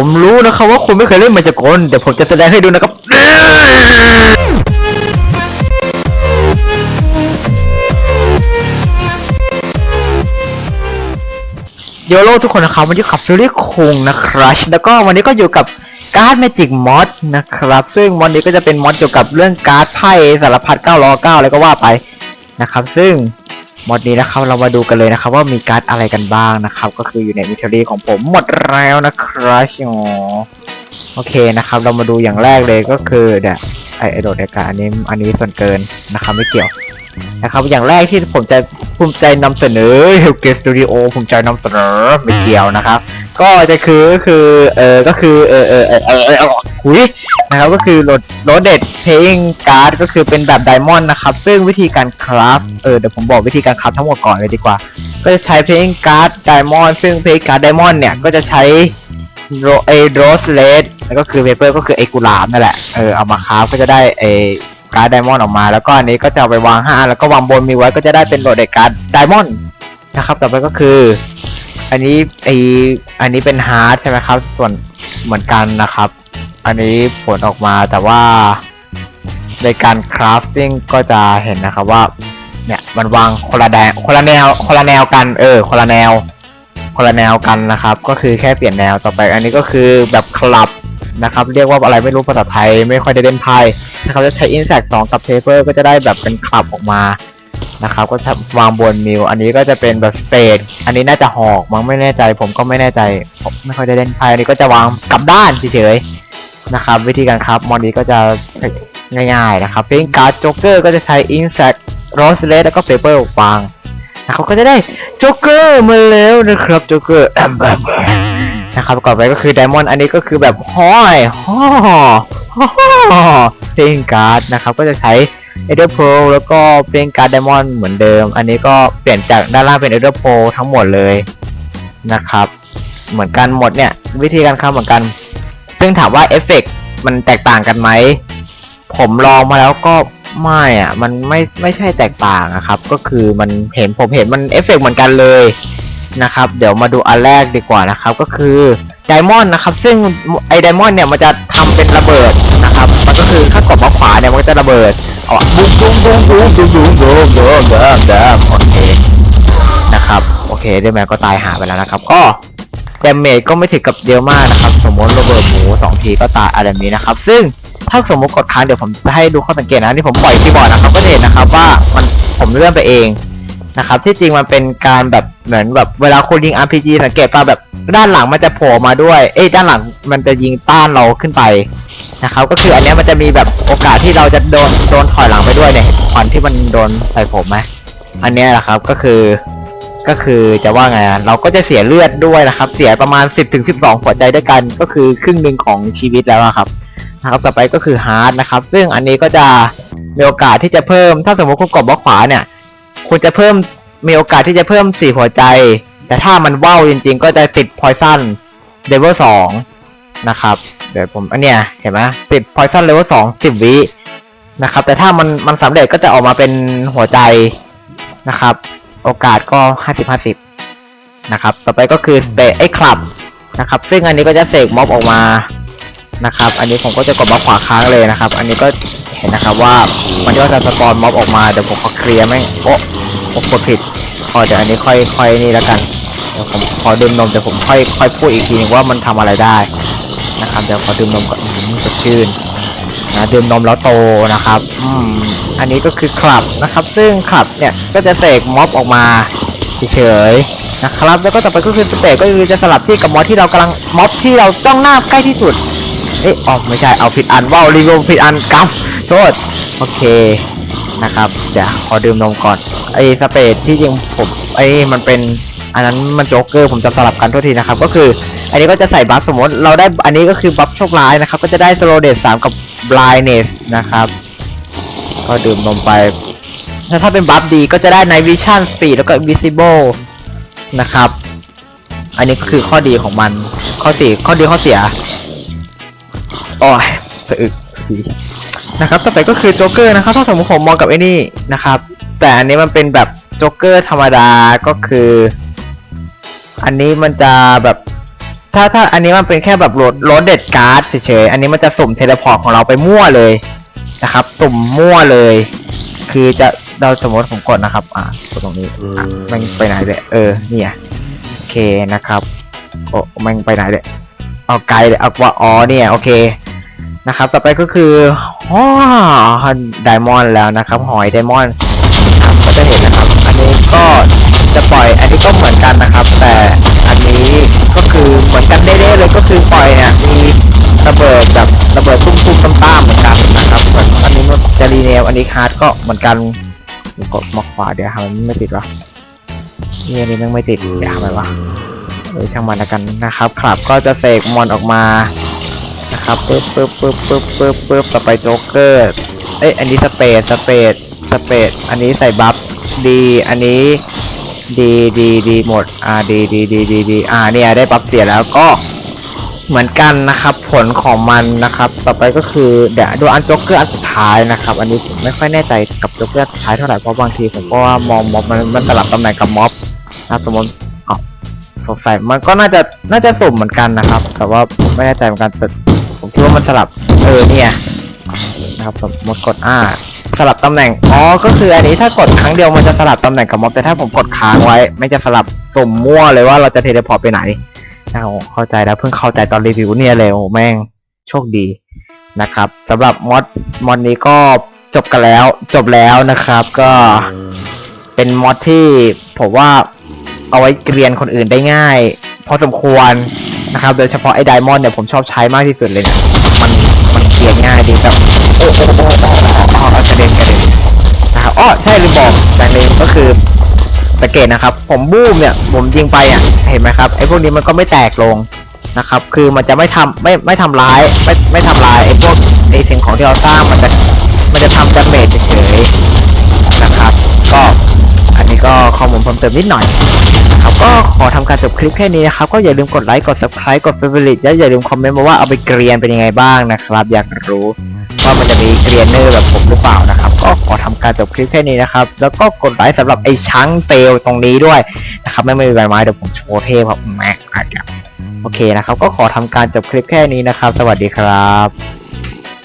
ผมรู้นะครับว่าคุณไม่เคยเล่นมายากลเดี๋ยวผมจะแสดงให้ดูนะครับ โยโลทุกคนนะครับวันนี้ขับซูรี่คุงนะครับแล้วก็วันนี้ก็อยู่กับการ์ดเมจิกมอดนะครับ ซึ่งวันนี้ก็จะเป็นมอดเกี่ยวกับเรื่องการ์ดไพ่สารพัด9ล้อ9อะไรก็ว่าไปนะครับ ซึ่ง มดนี้นะครับเรามาดูกันเลยนะครับ ว่ามีการ์ดอะไรกันบ้างนะครับ ก็คืออยู่ในมิเทอรี่ของผมหมดแล้วนะครับอ๋อโอเคนะครับ เรามาดูอย่างแรกเลยก็คือเดี๋ยวไอไอโดดเอกาอันนี้อันนี้ส่วนเกินนะครับไม่เกี่ยวนะครับ อย่างแรกที่ผมจะภูมิใจนำเสนอ Hellgate Studio ภูมิใจนำเสนอไม่เกี่ยวนะครับ ก็จะคือก็คือเออก็คือเออเออเออเออเอออาหุย นะครับก็คือโหลดโหลดเด็ดเพลงการ์ดก็คือเป็นแบบไดมอนด์นะครับ ซึ่งวิธีการคราฟเออเดี๋ยวผมบอกวิธีการคราฟทั้งหมดก่อนเลยดีกว่า ก็จะใช้เพลงการ์ดไดมอนด์ซึ่งเพลงการ์ดไดมอนด์เนี่ยก็จะใช้โรเอโรสเลดแล้วก็คือเปเปอร์ก็คือไอกุหลาบนั่นแหละเออเอามาคราฟก็จะได้ไอการ์ดไดมอนด์ออกมา แล้วก็อันนี้ก็จะเอาไปวางห้าแล้วก็วางบนมีไว้ก็จะได้เป็นโหลดเด็กการ์ดไดมอนด์นะครับต่อไปก็คืออันนี้ไออันนี้เป็นฮาร์ดใช่ไหมครับ ส่วนเหมือนกันนะครับ อันนี้ผลออกมาแต่ว่า ในการคราฟติ้งก็จะเห็นนะครับว่า เนี่ยมันวางคนละแดงคนละแนวคนละแนวกันเออคนละแนวคนละแนวกันนะครับ ก็คือแค่เปลี่ยนแนวต่อไป อันนี้ก็คือแบบคลับนะครับ เรียกว่าอะไรไม่รู้ภาษาไทย ไม่ค่อยได้เล่นไพ่นะครับจะใช้อินแซกสองกับเพเปอร์ก็จะได้แบบเป็นคลับออกมานะครับ ก็จะวางบนมิว อันนี้ก็จะเป็นแบบสเปดอันนี้น่าจะหอกมั้งไม่แน่ใจ ผมก็ไม่แน่ใจผมไม่ค่อยได้เล่นไพ่อันนี้ก็จะวางกลับด้านเฉยๆ นะครับ วิธีการครับมอนนี้ก็จะง่ายๆนะครับเพลงการ์ดโจ๊กเกอร์ก็จะใช้อินแซกโรสเลสแล้วก็เพเปอร์วางนะครับก็จะได้โจ๊กเกอร์มาแล้วนะครับโจ๊กเกอร์นะครับก่อนไปก็คือไดมอนด์อันนี้ก็คือแบบห้อยห่อห่อเพลงการ์ดนะครับก็จะใช้เอเดอร์โพแล้วก็เพลงการ์ดไดมอนด์เหมือนเดิม อันนี้ก็เปลี่ยนจากด้านล่างเป็นเอเดอร์โพทั้งหมดเลยนะครับ เหมือนกันหมดเนี่ย วิธีการทำเหมือนกัน ซึ่งถามว่าเอฟเฟกต์มันแตกต่างกันไหม ผมลองมาแล้วก็ไม่อะมันไม่ไม่ใช่แตกต่างอะครับ ก็คือมันเห็นผมเห็นมันเอฟเฟกต์เหมือนกันเลยนะครับ เดี๋ยวมาดูอันแรกดีกว่านะครับ ก็คือไดมอนด์นะครับ ซึ่งไอไดมอนด์เนี่ยมันจะทำเป็นระเบิดนะครับ มันก็คือถ้ากดมาขวาเนี่ยมันก็จะระเบิดเอาอะบุ้งบุ้งบุ้งบุ้งบุ้งบุ้งบุ้งบุ้งเดิมเดิมโอเคนะครับ โอเคเดมแมนก็ตายหาไปแล้วนะครับ ก็ แดเมจก็ไม่ถึงกับเยอะมากนะครับ สมมติระเบิดหมูสองทีก็ตายอะไรแบบนี้นะครับ ซึ่งถ้าสมมติกดค้างเดี๋ยวผมจะให้ดูข้อสังเกตนะที่ผมปล่อยคีย์บอร์ดนะครับ ก็จะเห็นนะครับว่ามันผมเลื่อนไปเองนะครับ ที่จริงมันเป็นการแบบเหมือนแบบเวลาคุณยิง RPG สังเกตป่ะแบบด้านหลังมันจะโผล่มาด้วย เอ้ยด้านหลังมันจะยิงต้านเราขึ้นไปนะครับ ก็คืออันนี้มันจะมีแบบโอกาสที่เราจะโดนโดนถอยหลังไปด้วยเนี่ยควันที่มันโดนใส่ผมไหมอันนี้แหละครับก็คือ ก็คือจะว่าไงเราก็จะเสียเลือดด้วยนะครับ เสียประมาณ 10ถึง12 หัวใจด้วยกัน ก็คือครึ่งหนึ่งของชีวิตแล้วครับนะครับต่อไปก็คือฮาร์ดนะครับ ซึ่งอันนี้ก็จะมีโอกาสที่จะเพิ่ม ถ้าสมมติคุณกดบล็อกขวาเนี่ยคุณจะเพิ่มมีโอกาสที่จะเพิ่มสี่หัวใจ แต่ถ้ามันว่าวจริง ๆ ก็จะติดพอยซันเลเวลสองนะครับเดี๋ยวผมอันเนี้ยเห็นไหมติดพอยซันเลเวลสองสิบวินะครับ แต่ถ้ามันมันสำเร็จก็จะออกมาเป็นหัวใจนะครับ โอกาสก็ห้าสิบห้าสิบนะครับ ต่อไปก็คือสเตไอ้คลับนะครับ ซึ่งอันนี้ก็จะเสกม็อบออกมานะครับ อันนี้ผมก็จะกดบล็อกขวาค้างเลยนะครับ อันนี้ก็เห็นนะครับว่ามันก็จะสปอนม็อบออกมาเดี๋ยวผมขอเคลียร์ไม่โอ้ผมกดผิดพอเดี๋ยวอันนี้ค่อยค่อยนี่แล้วกันเดี๋ยวผมขอดื่มนมเดี๋ยวผมค่อยค่อยพูดอีกทีนึงว่ามันทำอะไรได้นะครับเดี๋ยวขอดื่มนมก่อนสดชื่น นะดื่มนมแล้วโตนะครับอืมอันนี้ก็คือคลับนะครับ ซึ่งคลับเนี่ยก็จะเสกม็อบออกมาเฉยๆนะครับ แล้วก็ต่อไปก็คือสเตจก็คือจะสลับที่กับม็อบที่เรากำลังม็อบที่เราจ้องหน้าใกล้ที่สุดเอ๊ะอ๋อไม่ใช่เอาผิดอันว้าวรีวิวผิดอันกำโทษโอเคนะครับเดี๋ยวขอดื่มนมก่อนไอ้สเปซที่จริงผมไอ้มันเป็นอันนั้นมันโจ๊กเกอร์ผมจะสลับกันโทษทีนะครับ ก็คือ อันนี้ก็จะใส่บัฟสมมติเราได้อันนี้ก็คือบัฟโชคร้ายนะครับ ก็จะได้สโลเดตสามกับบลายเนสนะครับ ก็ดื่มนมไปแล้วถ้าเป็นบัฟดีก็จะได้ในวิชั่นสปีดแล้วก็ visible นะครับ อันนี้ก็คือข้อดีของมันข้อเสียข้อดีข้อเสียโอ้ยสะอึกทีนะครับต่อไปก็คือโจ๊กเกอร์นะครับถ้าสมมติผมมองกับไอ้นี่นะครับ แต่อันนี้มันเป็นแบบโจ๊กเกอร์ธรรมดาก็คือ อันนี้มันจะแบบ ถ้าถ้าอันนี้มันเป็นแค่แบบโหลดโหลดเด็ดการ์ดเฉยๆอันนี้มันจะสุ่มเทเลพอร์ตของเราไปมั่วเลยนะครับ สุ่มมั่วเลย คือจะเราสมมติผมกดนะครับ อ่ากดตรงนี้อะแมันไปไหนเลยเออเนี่ยโอเคนะครับโอ้แมันไปไหนเลยเอาไกลเลยเอาว่าอ๋อเนี่ยโอเคนะครับ ต่อไปก็คืออ๋อไดมอนด์แล้วนะครับ หอยไดมอนด์ครับก็จะเห็นนะครับ อันนี้ก็จะปล่อย อันนี้ก็เหมือน อยเนี่ยมีระเบิดแบบระเบิดตุ้มๆตั้มๆเหมือนกันนะครับเหมือนอันนี้มันจะรีเนมอันนี้ฮาร์ดก็เหมือนกันกดมาขวาเดี๋ยวทำมันไม่ติดวะนี่อันนี้มันไม่ติดเดี๋ยวทำไมวะเออช่างมันแล้วกันนะครับครับก็จะเสกมอนออกมานะครับปึ๊บปึ๊บปึ๊บปึ๊บปึ๊บปึ๊บต่อไปโจ๊กเกอร์เอ้ยอันนี้สเปดสเปดสเปดอันนี้ใส่บัฟดีอันนี้ดีดีดีหมดอ่าดีดีดีดีดีอ่าเนี่ยได้บัฟเสียแล้วก็ เหมือนกันนะครับ ผลของมันนะครับ ต่อไปก็คือเดี๋ยวดูอันโจ๊กเกอร์อันสุดท้ายนะครับ อันนี้ผมไม่ค่อยแน่ใจกับโจ๊กเกอร์สุดท้ายเท่าไหร่เพราะบางทีผมก็ว่ามองม็อบมันมันสลับตำแหน่งกับม็อบนะสมมติอ๋อสงสัยมันก็น่าจะน่าจะสุ่มเหมือนกันนะครับ แต่ว่าไม่แน่ใจเหมือนกันแต่ผมคิดว่ามันสลับเออเนี่ยนะครับสมมติกด R สลับตำแหน่ง อ๋อ ก็คืออันนี้ถ้ากดครั้งเดียวมันจะสลับตำแหน่งกับม็อบ แต่ถ้าผมกดค้างไว้ ไม่จะสลับสุ่มมั่วเลยว่าเราจะเทเลพอร์ตไปไหน นะครับเข้าใจแล้วเพิ่งเข้าใจตอนรีวิวเนี่ยเลยโอ้แม่งโชคดีนะครับสำหรับมอดมอดนี้ก็จบกันแล้วจบแล้วนะครับ ก็เป็นมอดที่ผมว่าเอาไว้เรียนคนอื่นได้ง่ายพอสมควรนะครับ โดยเฉพาะไอ้ไดมอนด์เนี่ยผมชอบใช้มากที่สุดเลยนี่ยมันมันเรียนง่ายดีแบบโอ้โอ้โอ้โอ้โอ้กระเด็นกระเด็นนะครับอ้อใช่ลืมบอกอย่างหนึงก็คือ สังเกตนะครับ ผมบูมเนี่ยผมยิงไปอะเห็นไหมครับไอ้พวกนี้มันก็ไม่แตกลงนะครับ คือมันจะไม่ทำไม่ไม่ทำร้ายไม่ไม่ทำลายไอ้พวกไอ้สิ่งของที่เราสร้างมันจะมันจะทำดาเมจเฉยๆนะครับ ก็อันนี้ก็ข้อมูลเพิ่มเติมนิดหน่อยครับก็ขอทำการจบคลิปแค่นี้นะครับ ก็อย่าลืมกดไลค์กด subscribe กด favorite และอย่าลืมคอมเมนต์มาว่าเอาไปเกรียนเป็นยังไงบ้างนะครับ อยากรู้ว่ามันจะมีเกรียนเนอร์แบบผมหรือเปล่านะครับ ขอทำการจบคลิปแค่นี้นะครับ แล้วก็กดไลค์สำหรับไอ้ช้างเฟลตรงนี้ด้วยนะครับ ไม่ไม่มีใบไม้เดี๋ยวผมโชว์เทพครับแม็กอาจจะโอเคนะครับ ก็ขอทำการจบคลิปแค่นี้นะครับ สวัสดีครับ